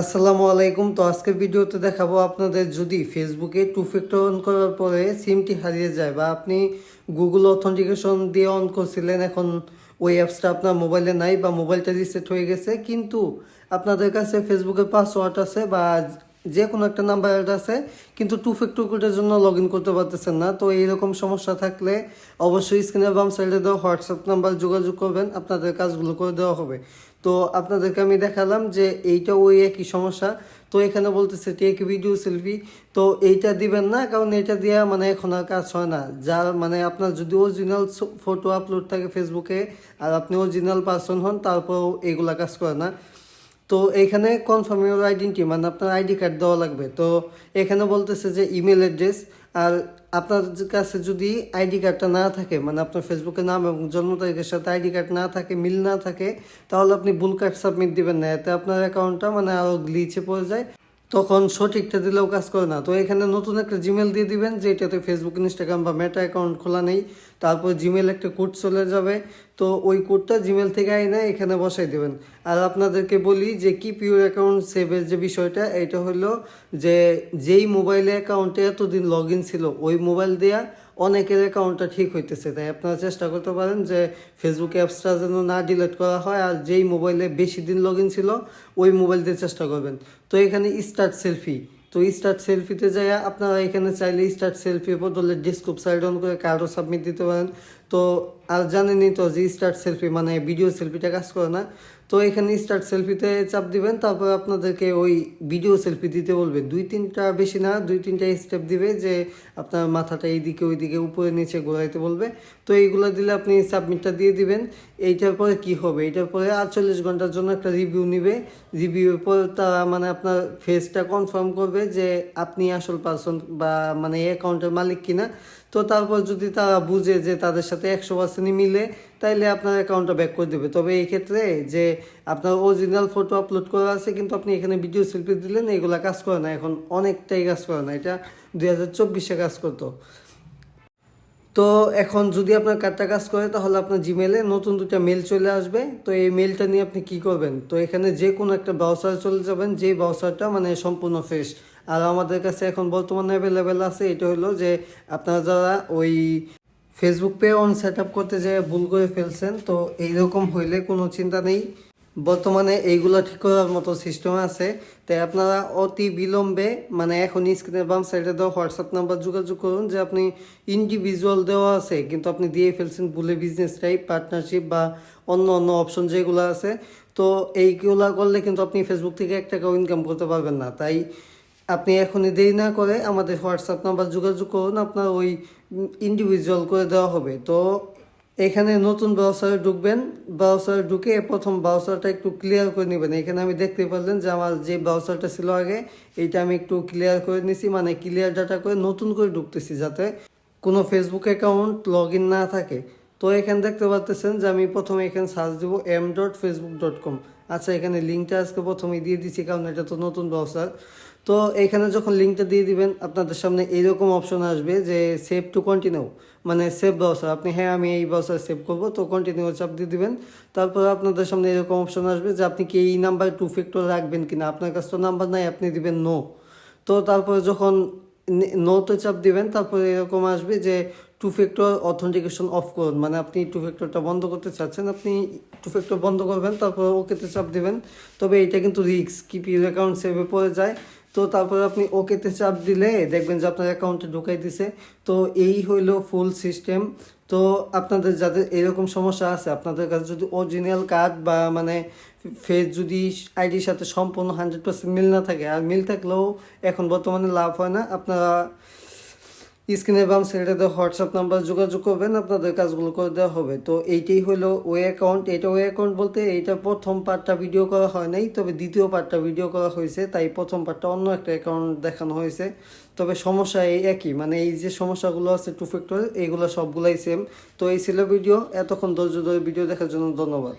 আসসালামু আলাইকুম। তো আজকের ভিডিওতে দেখাবো আপনাদের যদি ফেসবুকে টু ফ্যাক্টর অন করার পরে সিমটি হারিয়ে যায় বা আপনি গুগল অথেন্টিকেশন দিয়ে অন করছিলেন, এখন ওই অ্যাপসটা আপনার মোবাইলে নাই বা মোবাইলটা রিসেট হয়ে গেছে, কিন্তু আপনাদের কাছে ফেসবুকের পাসওয়ার্ড আছে বা যে কোনো একটা নাম্বার আছে, কিন্তু টু ফ্যাক্টর কোডের জন্য লগ ইন করতে পারতেছেন না। তো এইরকম সমস্যা থাকলে অবশ্যই স্ক্রিনের বাম সাইডে দেওয়া হোয়াটসঅ্যাপ নাম্বার যোগাযোগ করবেন, আপনাদের কাজগুলো করে দেওয়া হবে। তো আপনাদেরকে আমি দেখালাম যে এইটা ওই একই সমস্যা। তো এখানে বলতেছে টেক ভিডিও সেলফি তো এইটা দিবেন না, কারণ এটা দিয়ে মানে এখন আর কাজ হয় না। যার মানে আপনার যদি অরিজিনাল ফটো আপলোড থাকে ফেসবুকে আর আপনি অরিজিনাল পার্সন হন, তারপরেও এইগুলা কাজ করে না। তো এখানে কনফার্ম ইউর আইডেন্টি মানে আপনার আইডি কার্ড দেওয়া লাগবে। তো এখানে বলতেছে যে ইমেল অ্যাড্রেস আর আপনার কাছে যদি আইডি কার্ডটা না থাকে মানে আপনার ফেসবুকের নাম এবং জন্ম তারিখের সাথে আইডি কার্ড না থাকে, মিল না থাকে, তাহলে আপনি ভুল কার্ড সাবমিট দিবেন না। এতে আপনার অ্যাকাউন্টটা মানে আরও গ্লিচে পড়ে যায়। তখন সঠিকটা দিলেও কাজ করে না। তো এখানে নতুন একটা জিমেল দিয়ে দিবেন যে এটাতে ফেসবুক ইনস্টাগ্রাম বা মেটা অ্যাকাউন্ট খোলা নেই। তারপর জিমেল একটা কোড চলে যাবে। তো ওই কোডটা জিমেল থেকে আইনা এখানে বসাই দেবেন। আর আপনাদেরকে বলি যে কি পিওর অ্যাকাউন্ট সেভের যে বিষয়টা, এটা হলো যে, যেই মোবাইলে অ্যাকাউন্টে এতদিন লগ ছিল, ওই মোবাইল দেয়া অনেকের অ্যাকাউন্টটা ঠিক হইতেছে, তাই আপনারা চেষ্টা করতে পারেন যে ফেসবুক অ্যাপসটা যেন না ডিলিট করা হয় আর যেই মোবাইলে বেশি দিন লগ ছিল, ওই মোবাইল দিয়ে চেষ্টা করবেন। তো এখানে স্টার্ট সেলফি তো স্টার্ট সেলফিতে যাই আপনারা এখানে চাইলে স্টার্ট সেলফির বদলে ডিসক্রিপ সাইড অন করে কার্ডও সাবমিট দিতে পারেন। তো আর জানেনই তো যে স্টার্ট সেলফি মানে ভিডিও সেলফিটা কাজ করে না তো এখানে স্টার্ট সেলফিতে চাপ দিবেন, তারপর আপনাদেরকে ওই ভিডিও সেলফি দিতে বলবে দুই তিনটা বেশি না, দুই তিনটা স্টেপ দিবে যে আপনার মাথাটা এইদিকে ওইদিকে, উপরে নিচে ঘোরাইতে বলবে। তো এইগুলো দিলে আপনি সাবমিটটা দিয়ে দিবেন। এইটার পরে কি হবে? এইটার পরে আটচল্লিশ ঘণ্টার জন্য একটা রিভিউ নিবে। রিভিউর পর তারা মানে আপনার ফেসটা কনফার্ম করবে যে আপনি আসল পার্সন বা মানে অ্যাকাউন্টের মালিক কিনা। তো তারপর যদি তারা বুঝে যে তাদের সাথে একশো পার্সেন্টই মিলে, তাইলে আপনার অ্যাকাউন্টটা ব্যাক করে দেবে। তবে এই ক্ষেত্রে যে আপনার অরিজিনাল ফটো আপলোড করা আছে, কিন্তু আপনি এখানে ভিডিও সেলফি দিলেন, এগুলা কাজ করে না। এখন অনেকটাই কাজ করে না। এটা দুই হাজার চব্বিশে কাজ করতো। তো এখন যদি আপনার কার্ডটা কাজ করে, তাহলে আপনার জিমেলে নতুন দুটা মেল চলে আসবে। তো এই মেলটা নিয়ে আপনি কি করবেন? তো এখানে যে কোনো একটা ব্রাউজারে চলে যাবেন। যে ব্রাউসারটা মানে সম্পূর্ণ ফ্রেশ আর আমাদের কাছে এখন বর্তমানে অ্যাভেলেবেল আছে, এটা হলো যে আপনারা যারা ওই Facebook pay on set up করতে যে ভুল করে ফেলছেন, তো এইরকম হইলে কোনো চিন্তা নেই। বর্তমানে এইগুলো ঠিক করার মতো সিস্টেম আছে। তাই আপনারা অতি বিলম্বে মানে এখন স্ক্রিনের বাম সাইডে দেওয়া হোয়াটসঅ্যাপ নাম্বার যোগাযোগ করুন যে আপনি ইন্ডিভিজুয়াল দেওয়া আছে, কিন্তু আপনি দিয়ে ফেলছেন ভুলে বিজনেস টাইপ পার্টনারশিপ বা অন্য অন্য অপশন যেগুলো আছে। তো এইগুলা করলে কিন্তু আপনি ফেসবুক থেকে এক টাকাও ইনকাম করতে পারবেন না। তাই আপনি এখনই দেরি না করে আমাদের হোয়াটসঅ্যাপ নাম্বার যোগাযোগ করুন, আপনার ওই ইন্ডিভিজুয়াল করে দেওয়া হবে। তো এখানে নতুন ব্রাউজারে ঢুকবেন ব্রাউসারে ঢুকে প্রথম ব্রাউসারটা একটু ক্লিয়ার করে নেবেন। এখানে আমি দেখতে পারলেন যে আমার যে ব্রাউসারটা ছিল আগে, এইটা আমি একটু ক্লিয়ার করে নিছি মানে ক্লিয়ার ডাটা করে নতুন করে ঢুকতেছি যাতে কোনো ফেসবুক অ্যাকাউন্ট লগ না থাকে। তো এখানে দেখতে পাচ্তেছেন যে আমি প্রথমে এখানে সার্চ দেবো M dot Facebook dot com আচ্ছা এখানে লিঙ্কটা আজকে প্রথমে দিয়ে দিচ্ছি কারণ এটা তো নতুন ব্রাউজার তো এখানে যখন লিঙ্কটা দিয়ে দিবেন, আপনাদের সামনে এইরকম অপশন আসবে যে সেভ টু কন্টিনিউ মানে সেভ ব্রাউজার আপনি হ্যাঁ আমি এই ব্রাউজার সেভ করব। তো কন্টিনিউ চাপ দিয়ে দিবেন। তারপর আপনাদের সামনে এরকম অপশন আসবে যে আপনি কি এই নাম্বার টু ফ্যাক্টর রাখবেন কিনা? আপনার কাছে তো নাম্বার নাই, আপনি দিবেন নো তো তারপরে যখন নোতে চাপ দিবেন, তারপরে এরকম আসবে যে টু ফ্যাক্টর অথেন্টিকেশন অফ করুন। মানে আপনি টু ফ্যাক্টরটা বন্ধ করতে চাচ্ছেন, আপনি টু ফ্যাক্টর বন্ধ করবেন, তারপর ওকেতে চাপ দেবেন। তবে এটা কিন্তু রিস্ক কিপ ইউর অ্যাকাউন্ট সেভে পড়ে যায়। তো তারপর আপনি ওকেতে চাপ দিলে দেখবেন যে আপনার অ্যাকাউন্টে ঢুকাই দিছে। তো এই হইল ফুল সিস্টেম তো আপনাদের যাদের এরকম সমস্যা আছে, আপনাদের কাছে যদি অরিজিনাল কার্ড বা মানে ফেস যদি আইডির সাথে সম্পূর্ণ হান্ড্রেড পার্সেন্ট মিল না থাকে, আর মিল থাকলেও এখন বর্তমানে লাভ হয় না। আপনারা স্ক্রিনের বাম সাইডে হোয়াটসঅ্যাপ নাম্বার যোগাযোগ করবেন, আপনাদের কাজগুলো করে দেওয়া হবে। তো এইটাই হলো ওয়ে অ্যাকাউন্ট। এটা ওয়ে অ্যাকাউন্ট বলতে এইটা প্রথম পার্টটা ভিডিও করা হয় নাই, তবে দ্বিতীয় পার্টটা ভিডিও করা হয়েছে, তাই প্রথম পার্টটা অন্য একটা অ্যাকাউন্ট দেখানো হয়েছে। তবে সমস্যা এই একই মানে এই যে সমস্যাগুলো আছে টু ফ্যাক্টর, এইগুলো সবগুলাই সেম তো এই ছিল ভিডিও, এতক্ষণ ধৈর্য ধরে ভিডিও দেখার জন্য ধন্যবাদ।